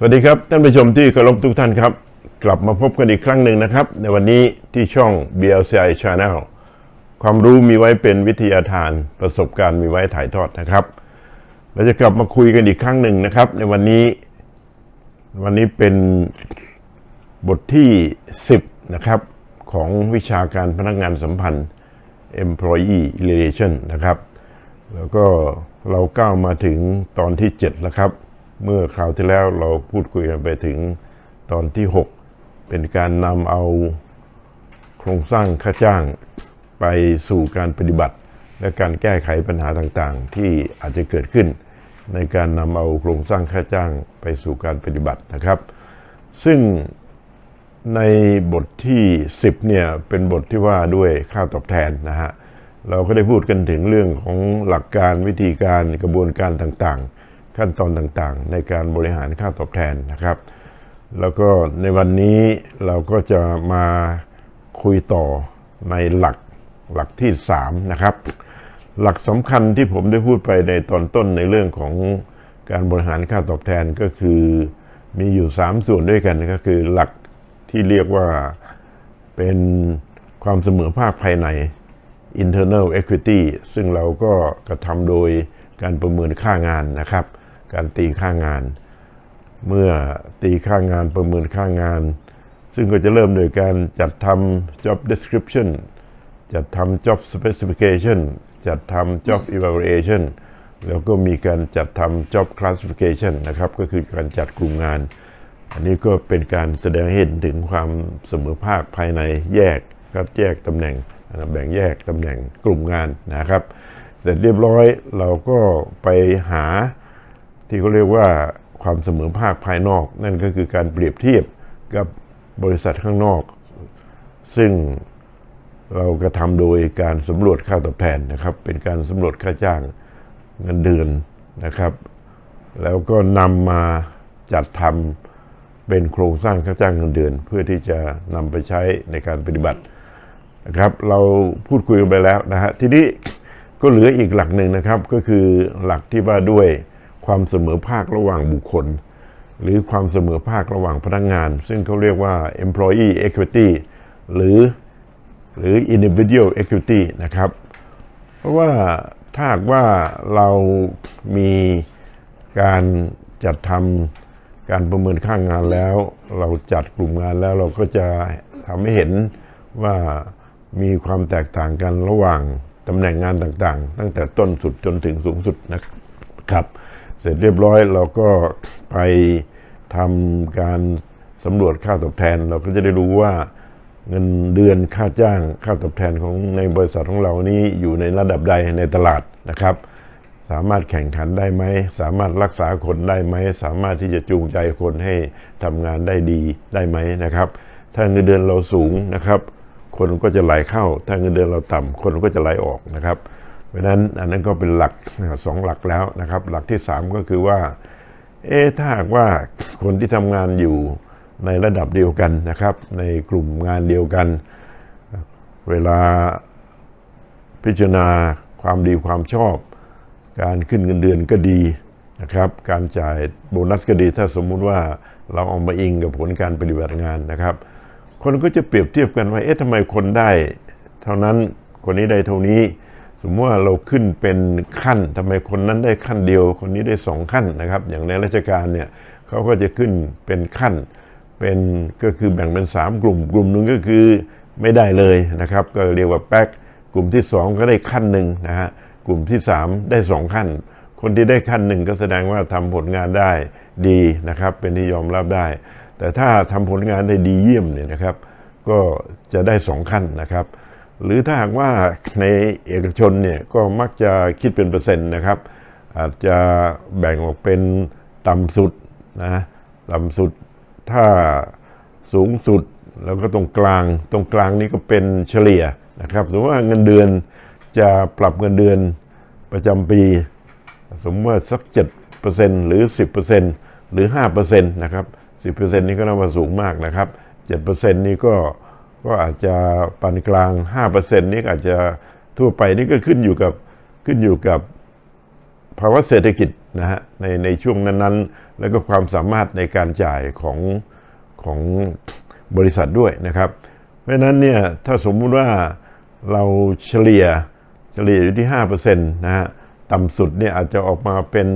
สวัสดีครับ ท่านผู้ชมที่เคารพทุกท่านครับ กลับมาพบกันอีกครั้งหนึ่งนะครับ ในวันนี้ที่ช่อง BLCI Channel ความรู้มีไว้เป็นวิทยาทาน ประสบการณ์มีไว้ถ่ายทอดนะครับ เราจะกลับมาคุยกันอีกครั้งหนึ่งนะครับ ในวันนี้ วันนี้เป็นบทที่ 10 นะครับ ของวิชาการพนักงานสัมพันธ์ employee relation นะครับ แล้วก็เราก้าวมาถึงตอนที่ 7 แล้วครับ เมื่อคราวที่แล้วเราพูดคุยกันไปถึงตอนที่ 6 เป็นการนำเอาโครงสร้างค่าจ้างไปสู่การปฏิบัติ และการแก้ไขปัญหาต่างๆ ที่อาจจะเกิดขึ้น ในการนำเอาโครงสร้างค่าจ้างไปสู่การปฏิบัตินะครับ ซึ่งในบทที่ 10เนี่ยเป็นบทที่ว่าด้วยค่าตอบแทนนะฮะเราก็ได้พูดกันถึงเรื่องของหลักการวิธีการกระบวนการต่างๆ ขั้นตอนต่างๆ ในการบริหารค่าตอบแทนนะครับ แล้วก็ในวันนี้เราก็จะมาคุยต่อในหลักหลักที่ 3 นะครับ หลักสำคัญที่ผมได้พูดไปในตอนต้นในเรื่องของการบริหารค่าตอบแทนก็คือมีอยู่ 3 ส่วนด้วยกันก็คือหลักที่เรียกว่าเป็นความเสมอภาคภายใน internal equity ซึ่งเราก็กระทำโดยการประเมินค่างานนะครับ การตีค่างาน เมื่อตีค่างานประเมินค่างาน ซึ่งก็จะเริ่มโดยการจัดทำ job description จัดทำ job specification จัดทำ job evaluation แล้วก็มีการจัดทำ job classification นะครับ ก็คือการจัดกลุ่มงาน อันนี้ก็เป็นการแสดงเห็นถึงความเสมอภาคภายในแยกครับแยกตำแหน่งแบ่งแยกตำแหน่งกลุ่มงานนะครับ เสร็จเรียบร้อยเราก็ไปหา ที่เขาเรียกว่าความเสมอภาคภายนอก นั่นก็คือการเปรียบเทียบกับบริษัทข้างนอก ซึ่งเรากระทำโดยการสำรวจค่าตอบแทนนะครับ เป็นการสำรวจค่าจ้างเงินเดือนนะครับ แล้วก็นำมาจัดทำเป็นโครงสร้างค่าจ้างเงินเดือน เพื่อที่จะนำไปใช้ในการปฏิบัตินะครับ เราพูดคุยกันไปแล้วนะฮะทีนี้ก็เหลืออีกหลักหนึ่งนะครับ ก็คือหลักที่ว่าด้วย ความเสมอภาคระหว่างบุคคล หรือความเสมอภาคระหว่างพนักงาน ซึ่งเขาเรียกว่า employee equity หรือหรือ individual equity นะครับ เพราะว่าถ้าหากว่าเรามีการจัดทำการประเมินค่างงานแล้ว เราจัดกลุ่มงานแล้วเราก็จะทำให้เห็นว่ามีความแตกต่างกันระหว่างตำแหน่งงานต่างๆ ตั้งแต่ต้นสุดจนถึงสูงสุดนะครับ เสร็จเรียบร้อยเราก็ไปทำการสำรวจค่าตอบแทน เราก็จะได้รู้ว่าเงินเดือนค่าจ้างค่าตอบแทนของในบริษัทของเรานี้อยู่ในระดับใดในตลาดนะครับ สามารถแข่งขันได้ไหม สามารถรักษาคนได้ไหม สามารถที่จะจูงใจคนให้ทำงานได้ดีได้ไหมนะครับ ถ้าเงินเดือนเราสูงนะครับ คนก็จะไหลเข้า ถ้าเงินเดือนเราต่ำคนก็จะไหลออกนะครับ เพราะนั้นอันนั้นก็เป็นหลักสองหลักแล้วนะครับ หลักที่สามก็คือว่า เอ๊ถ้าหากว่าคนที่ทำงานอยู่ในระดับเดียวกันนะครับ ในกลุ่มงานเดียวกัน เวลาพิจารณาความดีความชอบ การขึ้นเงินเดือนก็ดีนะครับ การจ่ายโบนัสก็ดี ถ้าสมมุติว่าเราเอามาอิงกับผลการปฏิบัติงานนะครับ คนก็จะเปรียบเทียบกันว่าเอ๊ะทำไมคนได้ เท่านั้นคนนี้ได้เท่านี้ สมมติว่าเราขึ้นเป็นขั้นทำไมคนนั้นได้ขั้นเดียว คนนี้ได้สองขั้นนะครับ อย่างในราชการเนี่ยเขาก็จะขึ้นเป็นขั้นเป็นก็คือแบ่งเป็น 3 กลุ่ม กลุ่มหนึ่งก็คือไม่ได้เลยนะครับ ก็เรียกว่าแป๊กกลุ่มที่ 2 ก็ได้ขั้นหนึ่งนะฮะกลุ่มที่ 3 ได้ 2 ขั้น คนที่ได้ขั้นหนึ่งก็แสดงว่าทำผลงานได้ดีนะครับ เป็นที่ยอมรับได้ แต่ถ้าทำผลงานได้ดีเยี่ยมเนี่ยนะครับ ก็จะได้ 2 ขั้นนะครับ หรือถ้าหากว่าในเอกชนเนี่ยก็มักจะคิดเป็นเปอร์เซ็นต์นะครับ อาจจะแบ่งออกเป็นต่ำสุดนะต่ำสุดถ้าสูงสุดแล้วก็ตรงกลาง ตรงกลางนี่ก็เป็นเฉลี่ยนะครับสมมติว่าเงินเดือนจะปรับเงินเดือนประจำปี สมมติว่าสัก 7%หรือ 10%หรือ 5%นะครับ 10%นี่ก็นับว่าสูงมากนะครับ 7%นี่ก็ ก็อาจจะปานกลาง 5%นี่อาจจะทั่วไปนี่ก็ขึ้นอยู่กับขึ้นอยู่กับภาวะเศรษฐกิจนะฮะในในช่วงนั้นๆ แล้วก็ความสามารถในการจ่ายของของบริษัทด้วยนะครับ เพราะฉะนั้นเนี่ยถ้าสมมุติว่าเราเฉลี่ยเฉลี่ยอยู่ที่5%นะฮะต่ำสุดเนี่ยอาจจะออกมาเป็น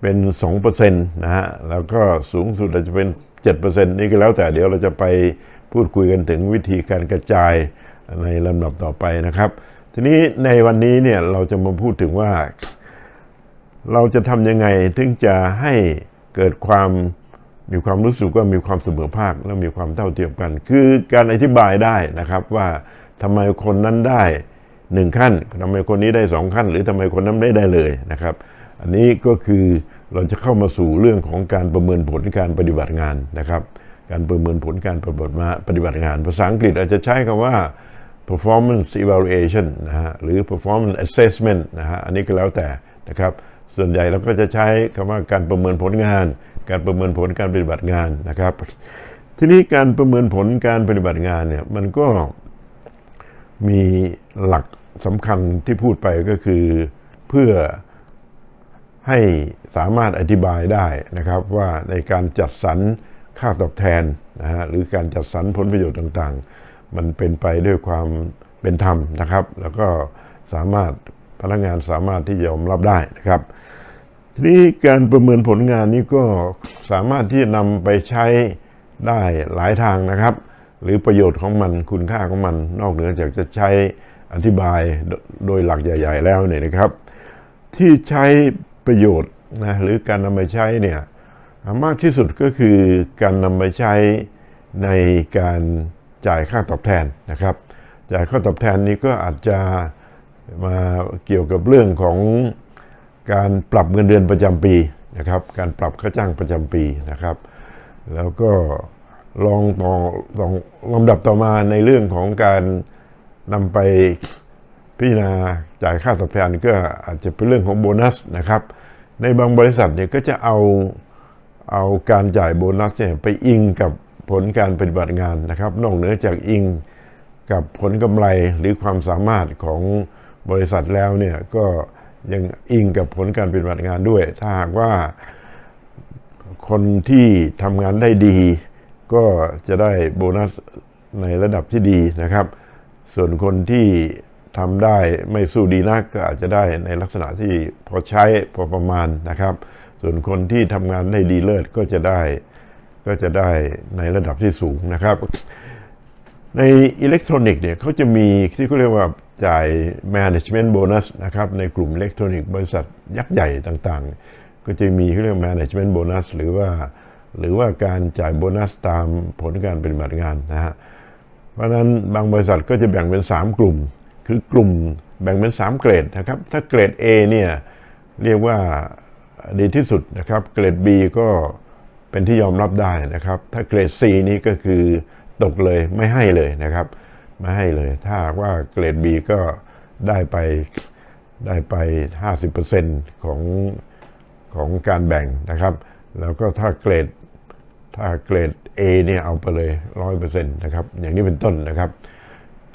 เป็น2%นะฮะแล้วก็สูงสุดอาจจะเป็น 7%นี่ก็แล้วแต่เดี๋ยวเราจะไปพูดคุยกันถึงวิธีการกระจายในลำดับต่อไปนะครับ ทีนี้ในวันนี้เนี่ยเราจะมาพูดถึงว่า เราจะทำยังไงถึงจะให้เกิดความมีความรู้สึกว่ามีความเสมอภาคและมีความเท่าเทียมกัน คือการอธิบายได้นะครับว่าทำไมคนนั้นได้หนึ่งขั้นทำไมคนนี้ได้สองขั้น หรือทำไมคนนั้นไม่ได้เลยนะครับ อันนี้ก็คือ เราจะเข้ามาสู่เรื่องของการประเมินผลการปฏิบัติงานนะครับ การประเมินผลการปฏิบัติมาปฏิบัติงาน ภาษาอังกฤษอาจจะใช้คำว่า performance evaluation นะฮะหรือ performance assessment นะฮะอันนี้ก็แล้วแต่นะครับ ส่วนใหญ่เราก็จะใช้คำว่าการประเมินผลงาน การประเมินผลการปฏิบัติงานนะครับ ทีนี้การประเมินผลการปฏิบัติงานเนี่ยมันก็มีหลักสำคัญที่พูดไปก็คือเพื่อให้ สามารถอธิบายได้นะครับว่าในการจัดสรรค่าตอบแทนนะฮะหรือการจัดสรรผลประโยชน์ต่างๆ มันเป็นไปด้วยความเป็นธรรมนะครับ แล้วก็สามารถพนักงานสามารถที่ยอมรับได้นะครับ ทีนี้การประเมินผลงานนี้ก็สามารถที่จะนำไปใช้ได้หลายทางนะครับ หรือประโยชน์ของมันคุณค่าของมัน นอกเหนือจากจะใช้อธิบายโดโดยหลักใหญ่ ๆ แล้วเนี่ยนะครับ ที่ใช้ประโยชน์ นะหรือการนำไปใช้เนี่ยมากที่สุดก็คือการนำไปใช้ในการจ่ายค่าตอบแทนนะครับ จ่ายค่าตอบแทนนี้ก็อาจจะมาเกี่ยวกับเรื่องของการปรับเงินเดือนประจำปีนะครับ การปรับค่าจ้างประจำปีนะครับ แล้วก็ลองต่อลองลำดับต่อมาในเรื่องของการนำไปพิจารณาจ่ายค่าตอบแทนก็อาจจะเป็นเรื่องของโบนัสนะครับ ในบางบริษัทเนี่ยก็จะเอาเอาการจ่ายโบนัสเนี่ยไปอิงกับผลการปฏิบัติงานนะครับ นอกเหนือจากอิงกับผลกำไรหรือความสามารถของบริษัทแล้วเนี่ยก็ยังอิงกับผลการปฏิบัติงานด้วย ถ้าหากว่าคนที่ทำงานได้ดี ก็จะได้โบนัสในระดับที่ดีนะครับ ส่วนคนที่ ทำได้ไม่สู้ดีนักก็อาจจะได้ในลักษณะที่พอใช้พอประมาณนะครับ ส่วนคนที่ทำงานได้ดีเลิศก็จะได้ ก็จะได้ในระดับที่สูงนะครับ ในอิเล็กทรอนิกส์เนี่ยเขาจะมีที่เขาเรียกว่าจ่าย management bonus นะครับในกลุ่มอิเล็กทรอนิกส์บริษัทยักษ์ใหญ่ต่างๆ ก็จะมีเขาเรียก management bonus หรือว่าหรือว่าการจ่ายโบนัสตามผลการปฏิบัติงานนะฮะเพราะฉะนั้นบางบริษัทก็จะแบ่งเป็น 3 กลุ่ม คือกลุ่มแบ่งเป็น 3 เกรดนะครับ ถ้าเกรด A เนี่ยเรียกว่าดีที่สุดนะครับ เกรด B ก็เป็นที่ยอมรับได้นะครับ ถ้าเกรด C นี้ก็คือตกเลยไม่ให้เลยนะครับ ไม่ให้เลย ถ้าว่าเกรด B ก็ได้ไปได้ไป 50%ของของการแบ่งนะครับ แล้วก็ถ้าเกรดถ้าเกรด A เนี่ยเอาไปเลยร้อยเปอร์เซ็นต์นะครับ อย่างนี้เป็นต้นนะครับ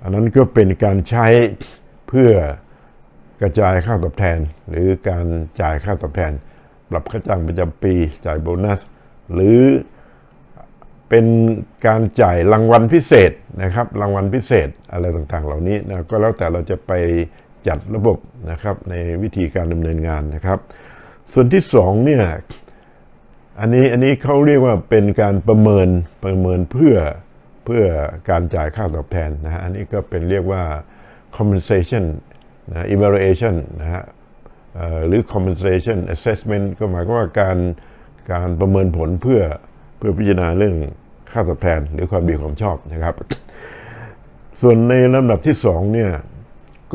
อันนั้นก็เป็นการใช้เพื่อกระจายค่าตอบแทน หรือการจ่ายค่าตอบแทน ปรับค่าจ้างประจำปีจ่ายโบนัส หรือเป็นการจ่ายรางวัลพิเศษนะครับ รางวัลพิเศษอะไรต่างๆ เหล่านี้นะก็แล้วแต่เราจะไปจัดระบบนะครับในวิธีการดำเนินงานนะครับ ส่วนที่สองเนี่ยอันนี้อันนี้เขาเรียกว่าเป็นการประเมินประเมินเพื่อ เพื่อการจ่ายค่าตอบแทนนะฮะอันนี้ก็เป็นเรียกว่า compensation นะ evaluation นะฮะหรือ compensation assessment ก็หมายความว่าการการประเมินผลเพื่อเพื่อพิจารณาเรื่องค่าตอบแทนหรือความดีความชอบนะครับ ส่วนในลำดับที่สองเนี่ย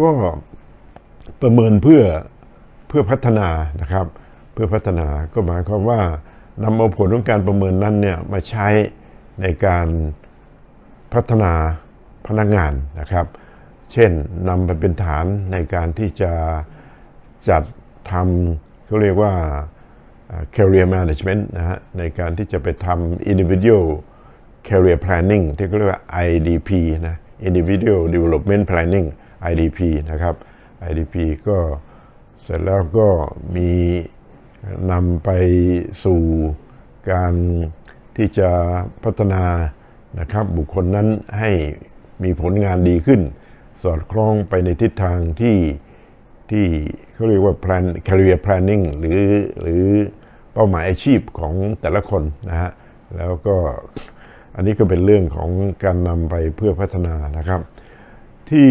ก็ประเมินเพื่อเพื่อพัฒนานะครับ เพื่อพัฒนาก็หมายความว่านำเอาผลของการประเมินนั้นเนี่ยมาใช้ในการ พัฒนาพนักงานนะครับ เช่นนำไปเป็นฐานในการที่จะจัดทำเขาเรียกว่า career management นะฮะในการที่จะไปทำ individual career planning ที่เขาเรียกว่า IDP นะ individual development planning IDP นะครับ IDP ก็เสร็จแล้วก็มีนำไปสู่การที่จะพัฒนา นะครับ บุคคลนั้นให้มีผลงานดีขึ้น สอดคล้องไปในทิศทางที่ที่เขาเรียกว่า plan career planning หรือหรือเป้าหมายอาชีพของแต่ละคนนะฮะแล้วก็อันนี้ก็เป็นเรื่องของการนำไปเพื่อพัฒนานะครับ ที่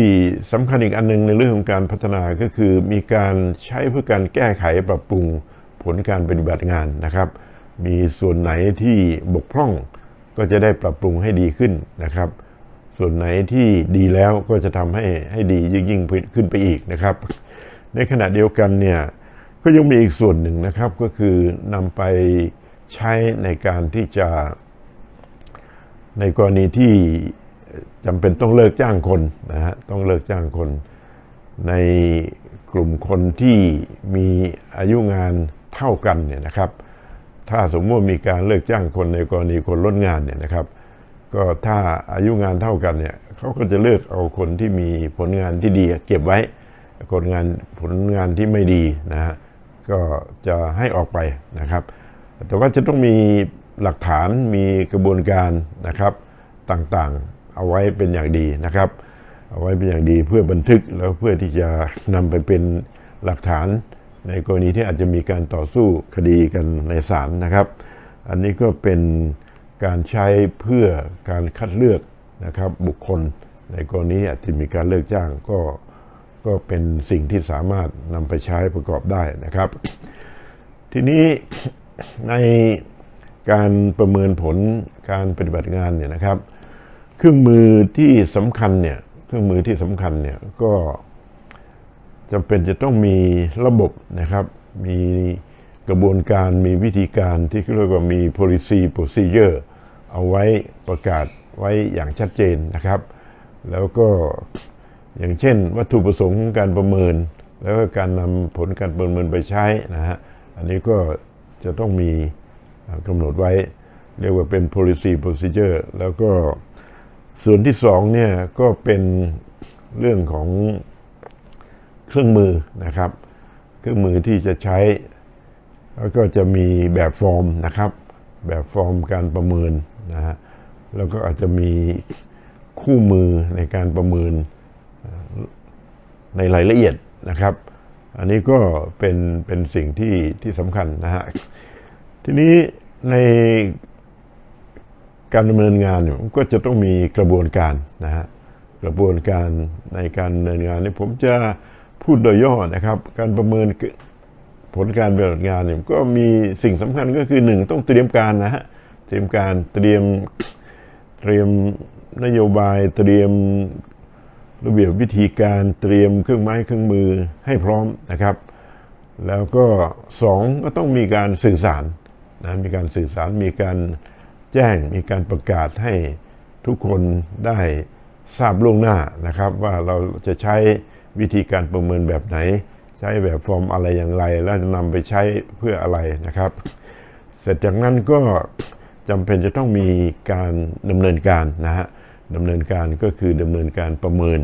สำคัญอีกอันหนึงในเรื่องของการพัฒนาก็คือมีการใช้เพื่อการแก้ไขปรับปรุงผลการปฏิบัติงานนะครับ มีส่วนไหนที่บกพร่อง ก็จะได้ปรับปรุงให้ดีขึ้นนะครับ ส่วนไหนที่ดีแล้วก็จะทำให้ให้ดียิ่งยิ่งขึ้นไปอีกนะครับ ในขณะเดียวกันเนี่ยก็ยังมีอีกส่วนหนึ่งนะครับก็คือนำไปใช้ในการที่จะ ในกรณีที่จำเป็นต้องเลิกจ้างคนนะฮะต้องเลิกจ้างคน ในกลุ่มคนที่มีอายุงานเท่ากันเนี่ยนะครับ ถ้าสมมติมีการเลิกจ้างคนในกรณีคนลดงานเนี่ยนะครับ ก็ถ้าอายุงานเท่ากันเนี่ยเขาก็จะเลือกเอาคนที่มีผลงานที่ดีเก็บไว้ คนงานผลงานที่ไม่ดีนะฮะก็จะให้ออกไปนะครับ แต่ว่าจะต้องมีหลักฐานมีกระบวนการนะครับต่างๆเอาไว้เป็นอย่างดีนะครับ เอาไว้เป็นอย่างดีเพื่อบันทึกแล้วเพื่อที่จะนำไปเป็นหลักฐาน ในกรณีที่อาจจะมีการต่อสู้คดีกันในศาลนะครับ อันนี้ก็เป็นการใช้เพื่อการคัดเลือกนะครับบุคคล ในกรณีอาจจะมีการเลิกจ้างก็ก็เป็นสิ่งที่สามารถนำไปใช้ประกอบได้นะครับ ทีนี้ในการประเมินผลการปฏิบัติงานเนี่ยนะครับ เครื่องมือที่สำคัญเนี่ยเครื่องมือที่สำคัญเนี่ยก็ จำเป็นจะต้องมีระบบนะครับ มีกระบวนการมีวิธีการที่เรียกว่ามี policy procedure เอาไว้ประกาศไว้อย่างชัดเจนนะครับ แล้วก็อย่างเช่น วัตถุประสงค์ของการประเมิน แล้วก็การนำผลการประเมินไปใช้นะฮะอันนี้ก็จะต้องมีกำหนดไว้ เรียกว่าเป็น policy procedure แล้วก็ส่วนที่สองเนี่ยก็เป็นเรื่องของ เครื่องมือนะครับ เครื่องมือที่จะใช้ แล้วก็จะมีแบบฟอร์มนะครับ แบบฟอร์มการประเมินนะฮะแล้วก็อาจจะมีคู่มือในการประเมินในรายละเอียดนะครับ อันนี้ก็เป็นเป็นสิ่งที่ที่สำคัญนะฮะทีนี้ในการดำเนินงานเนี่ยก็จะต้องมีกระบวนการนะฮะกระบวนการในการดำเนินงานนี่ผมจะ พูดโดยย่อนะครับ การประเมินผลการปฏิบัติงานเนี่ยก็มีสิ่งสำคัญก็คือหนึ่งต้องเตรียมการนะฮะเตรียมการเตรียมเตรียมนโยบายเตรียมระเบียบวิธีการเตรียมเครื่องไม้เครื่องมือให้พร้อมนะครับ แล้วก็สองก็ต้องมีการสื่อสารนะมีการสื่อสารมีการแจ้งมีการประกาศให้ทุกคนได้ทราบล่วงหน้านะครับ ว่าเราจะใช้ วิธีการประเมินแบบไหน ใช้แบบฟอร์มอะไรอย่างไร แล้วจะนำไปใช้เพื่ออะไรนะครับ เสร็จจากนั้นก็จำเป็นจะต้องมีการดำเนินการนะฮะดำเนินการก็คือดำเนินการประเมิน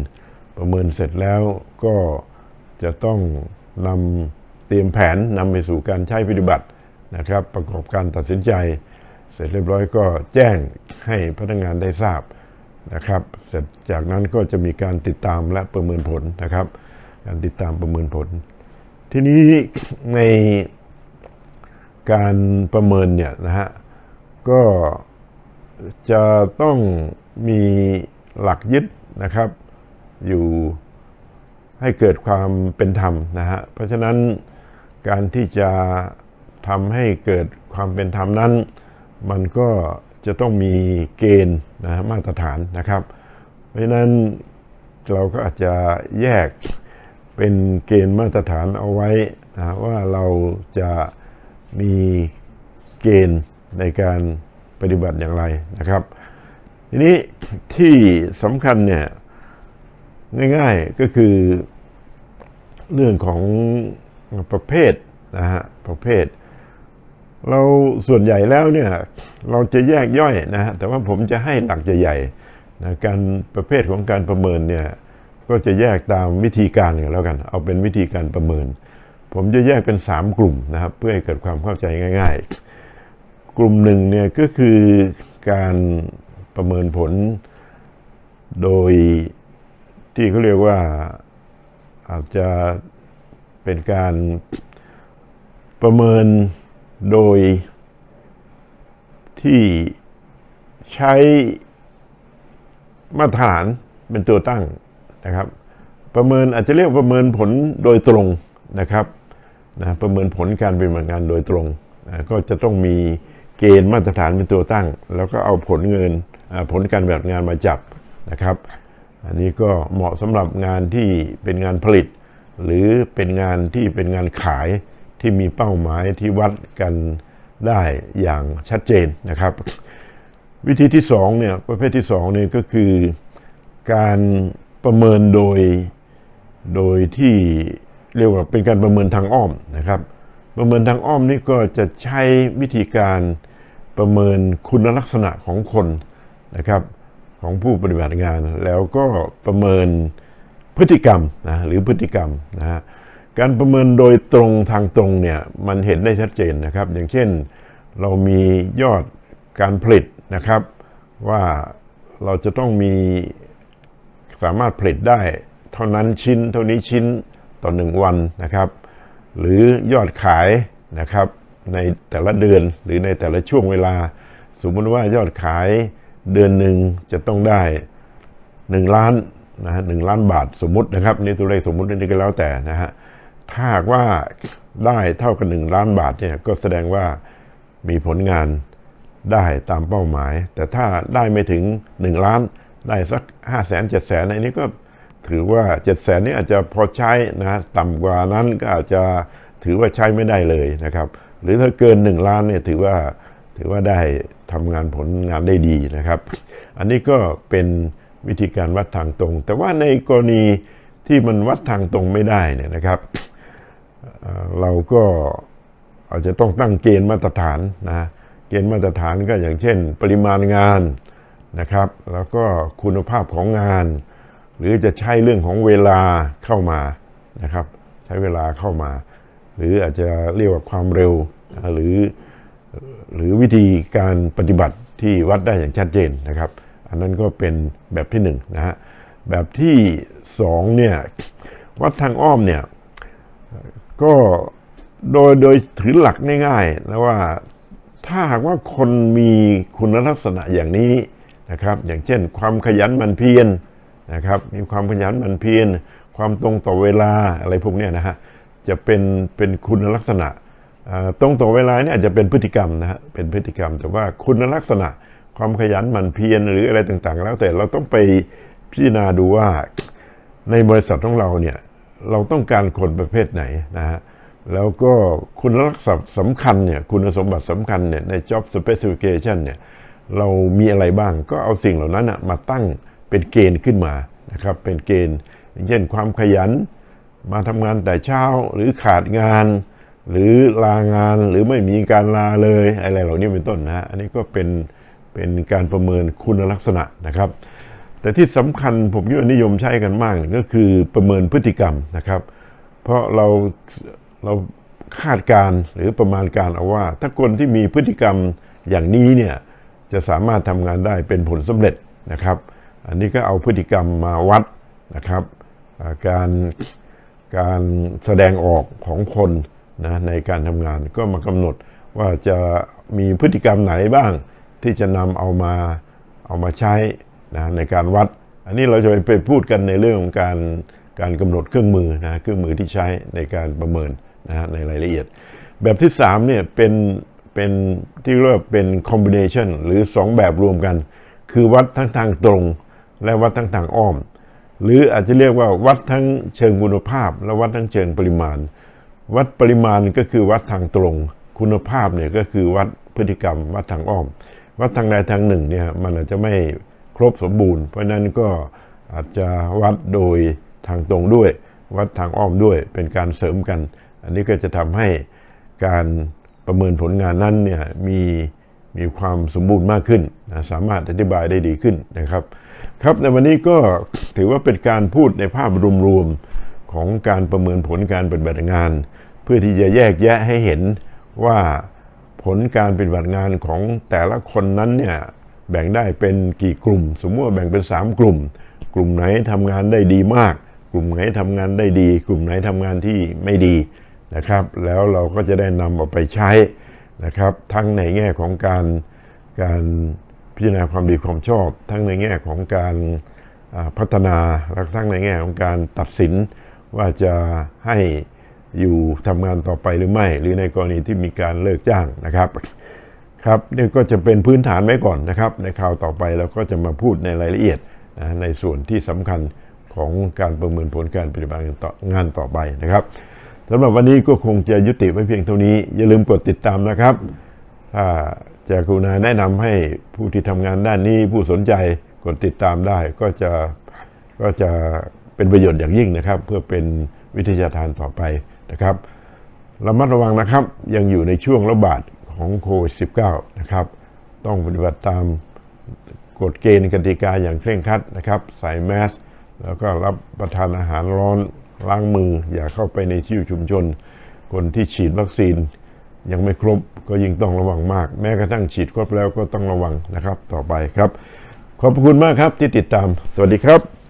ประเมินเสร็จแล้วก็จะต้องนำเตรียมแผนนำไปสู่การใช้ปฏิบัตินะครับ ประกอบการตัดสินใจ เสร็จเรียบร้อยก็แจ้งให้พนักงานได้ทราบ นะครับเสร็จจากนั้นก็จะมีการติดตามและประเมินผลนะครับ การติดตามประเมินผล ทีนี้ในการประเมินเนี่ยนะฮะก็จะต้องมีหลักยึดนะครับ อยู่ให้เกิดความเป็นธรรมนะฮะเพราะฉะนั้นการที่จะทำให้เกิดความเป็นธรรมนั้น มันก็ จะต้องมีเกณฑ์นะมาตรฐานนะครับ เพราะฉะนั้นเราก็อาจจะแยกเป็นเกณฑ์มาตรฐานเอาไว้นะว่าเราจะมีเกณฑ์ในการปฏิบัติอย่างไรนะครับ ทีนี้ที่สำคัญเนี่ยง่ายๆก็คือเรื่องของประเภทนะฮะประเภท เราส่วนใหญ่แล้วเนี่ยเราจะแยกย่อยนะฮะแต่ว่าผมจะให้หลักใหญ่ๆนะการประเภทของการประเมินเนี่ยก็จะแยกตามวิธีการกันแล้วกัน เอาเป็นวิธีการประเมิน ผมจะแยกเป็น 3 กลุ่มนะครับเพื่อให้เกิดความเข้าใจง่าย ๆ กลุ่มหนึ่งเนี่ยก็คือการประเมินผลโดยที่เขาเรียกว่าอาจจะเป็นการประเมิน โดยที่ใช้มาตรฐานเป็นตัวตั้งนะครับ ประเมินอาจจะเรียกประเมินผลโดยตรงนะครับนะประเมินผลการปฏิบัติงานโดยตรงนะก็จะต้องมีเกณฑ์มาตรฐานเป็นตัวตั้ง แล้วก็เอาผลเงินผลการปฏิบัติงานมาจับนะครับ อันนี้ก็เหมาะสำหรับงานที่เป็นงานผลิต หรือเป็นงานที่เป็นงานขาย ที่มีเป้าหมายที่วัดกันได้อย่างชัดเจนนะครับ วิธีที่สองเนี่ยประเภทที่สองเนี่ยก็คือการประเมินโดยโดยที่เรียกว่าเป็นการประเมินทางอ้อมนะครับ ประเมินทางอ้อมนี่ก็จะใช้วิธีการประเมินคุณลักษณะของคนนะครับของผู้ปฏิบัติงานแล้วก็ประเมินพฤติกรรมนะหรือพฤติกรรมนะฮะ การประเมินโดยตรงทางตรงเนี่ยมันเห็นได้ชัดเจนนะครับ อย่างเช่นเรามียอดการผลิตนะครับ ว่าเราจะต้องมีสามารถผลิตได้ เท่านั้นชิ้น เท่านี้ชิ้นต่อหนึ่งวันนะครับ หรือยอดขายนะครับในแต่ละเดือนหรือในแต่ละช่วงเวลา สมมติว่ายอดขายเดือนหนึ่งจะต้องได้ 1 ล้านนะฮะหนึ่งล้านบาทสมมตินะครับนี่ตัวเลขสมมตินี่ก็แล้วแต่นะฮะ ถ้าหากว่าได้เท่ากับ1ล้านบาทเนี่ยก็แสดงว่ามีผลงานได้ตามเป้าหมาย แต่ถ้าได้ไม่ถึง 1 ล้านได้สัก 5 0 0 0 0 0 7 0 0 0 0อันนี้ก็ถือว่า 7 0 0 0 0 0 นี่อาจจะพอใช้นะฮะต่ำกว่านั้นก็อาจจะถือว่าใช้ไม่ได้เลยนะครับ หรือถ้าเกิน 1 ล้านเนี่ยถือว่าถือว่าได้ทำงานผลงานได้ดีนะครับ อันนี้ก็เป็นวิธีการวัดทางตรง แต่ว่าในกรณีที่มันวัดทางตรงไม่ได้เนี่ยนะครับ เราก็อาจจะต้องตั้งเกณฑ์มาตรฐานนะเกณฑ์มาตรฐานก็อย่างเช่น ปริมาณงานนะครับ แล้วก็คุณภาพของงาน หรือจะใช้เรื่องของเวลาเข้ามานะครับ ใช้เวลาเข้ามา หรืออาจจะเรียกว่าความเร็วหรือหรือวิธีการปฏิบัติที่วัดได้อย่างชัดเจนนะครับ อันนั้นก็เป็นแบบที่หนึ่งนะฮะแบบที่สองเนี่ยวัดทางอ้อมเนี่ย ก็โดยโดยถือหลักง่ายๆนะว่าถ้าหากว่าคนมีคุณลักษณะอย่างนี้นะครับ อย่างเช่น ความขยันมันเพียรนะครับ มีความขยันมันเพียร ความตรงต่อเวลาอะไรพวกเนี้ยนะฮะจะเป็นเป็นคุณลักษณะตรงต่อเวลาเนี่ยอาจจะเป็นพฤติกรรมนะฮะเป็นพฤติกรรม แต่ว่าคุณลักษณะ ความขยันมันเพียรหรืออะไรต่างๆ แล้วแต่เราต้องไปพิจารณาดูว่าในบริษัทของเราเนี่ย เราต้องการคนประเภทไหนนะฮะแล้วก็คุณลักษณะสำคัญเนี่ยคุณสมบัติสำคัญเนี่ยใน job specification เนี่ยเรามีอะไรบ้างก็เอาสิ่งเหล่านั้นนะมาตั้งเป็นเกณฑ์ขึ้นมานะครับเป็นเกณฑ์อย่างเช่นความขยัน มาทำงานแต่เช้าหรือขาดงาน หรือลางานหรือไม่มีการลาเลยอะไรเหล่านี้เป็นต้นนะฮะอันนี้ก็เป็นเป็นการประเมินคุณลักษณะนะครับ แต่ที่สำคัญผมคิดว่านิยมใช้กันมากก็คือประเมินพฤติกรรมนะครับ เพราะเราเราคาดการณ์หรือประมาณการเอาว่า ถ้าคนที่มีพฤติกรรมอย่างนี้เนี่ยจะสามารถทำงานได้เป็นผลสำเร็จนะครับ อันนี้ก็เอาพฤติกรรมมาวัดนะครับการการแสดงออกของคนนะในการทำงานก็มากำหนดว่าจะมีพฤติกรรมไหนบ้างที่จะนำเอามาเอามาใช้ นะในการวัด อันนี้เราจะไปพูดกันในเรื่องของการการกำหนดเครื่องมือนะเครื่องมือที่ใช้ในการประเมินนะในรายละเอียด แบบที่3เนี่ยเป็นเป็นที่เรียกว่าเป็นคอมบิเนชันหรือ 2 แบบรวมกัน คือวัดทั้งทางตรง และวัดทั้งทางอ้อม หรืออาจจะเรียกว่าวัดทั้งเชิงคุณภาพ และวัดทั้งเชิงปริมาณ วัดปริมาณก็คือวัดทางตรง คุณภาพเนี่ยก็คือวัดพฤติกรรม วัดทางอ้อม วัดทางใดทางหนึ่งเนี่ยมันอาจจะไม่ ครบสมบูรณ์ เพราะนั้นก็อาจจะวัดโดยทางตรงด้วย วัดทางอ้อมด้วยเป็นการเสริมกัน อันนี้ก็จะทำให้การประเมินผลงานนั้นเนี่ยมีมีความสมบูรณ์มากขึ้นนะสามารถอธิบายได้ดีขึ้นนะครับ ครับในวันนี้ก็ถือว่าเป็นการพูดในภาพรวมๆของการประเมินผลการปฏิบัติงาน เพื่อที่จะแยกแยะให้เห็นว่าผลการปฏิบัติงานของแต่ละคนนั้นเนี่ย แบ่งได้เป็นกี่กลุ่ม สมมติว่าแบ่งเป็น 3 กลุ่ม กลุ่มไหนทำงานได้ดีมาก กลุ่มไหนทำงานได้ดี กลุ่มไหนทำงานที่ไม่ดีนะครับ แล้วเราก็จะได้นำเอาไปใช้นะครับ ทั้งในแง่ของการการพิจารณาความดีความชอบ ทั้งในแง่ของการพัฒนาและทั้งในแง่ของการตัดสินว่าจะให้อยู่ทำงานต่อไปหรือไม่ หรือในกรณีที่มีการเลิกจ้างนะครับ ครับนี่ก็จะเป็นพื้นฐานไว้ก่อนนะครับ ในคราวต่อไปเราก็จะมาพูดในรายละเอียดนะในส่วนที่สำคัญของการประเมินผลการปฏิบัติงานต่องานต่อไปนะครับสำหรับวันนี้ก็คงจะยุติไว้เพียงเท่านี้ อย่าลืมกดติดตามนะครับถ้าจะกรุณาแนะนำให้ผู้ที่ทำงานด้านนี้ผู้สนใจกดติดตามได้ก็จะก็จะเป็นประโยชน์อย่างยิ่งนะครับ เพื่อเป็นวิทยาทานต่อไปนะครับระมัดระวังนะครับยังอยู่ในช่วงระบาด ของโควิด -19 นะครับ ต้องปฏิบัติตามกฎเกณฑ์กติกาอย่างเคร่งครัดนะครับ ใส่แมส แล้วก็รับประทานอาหารร้อนล้างมือ อย่าเข้าไปในที่ชุมชน คนที่ฉีดวัคซีนยังไม่ครบก็ยิ่งต้องระวังมาก แม้กระทั่งฉีดครบแล้วก็ต้องระวังนะครับต่อไปครับ ขอบคุณมากครับที่ติดตาม สวัสดีครับ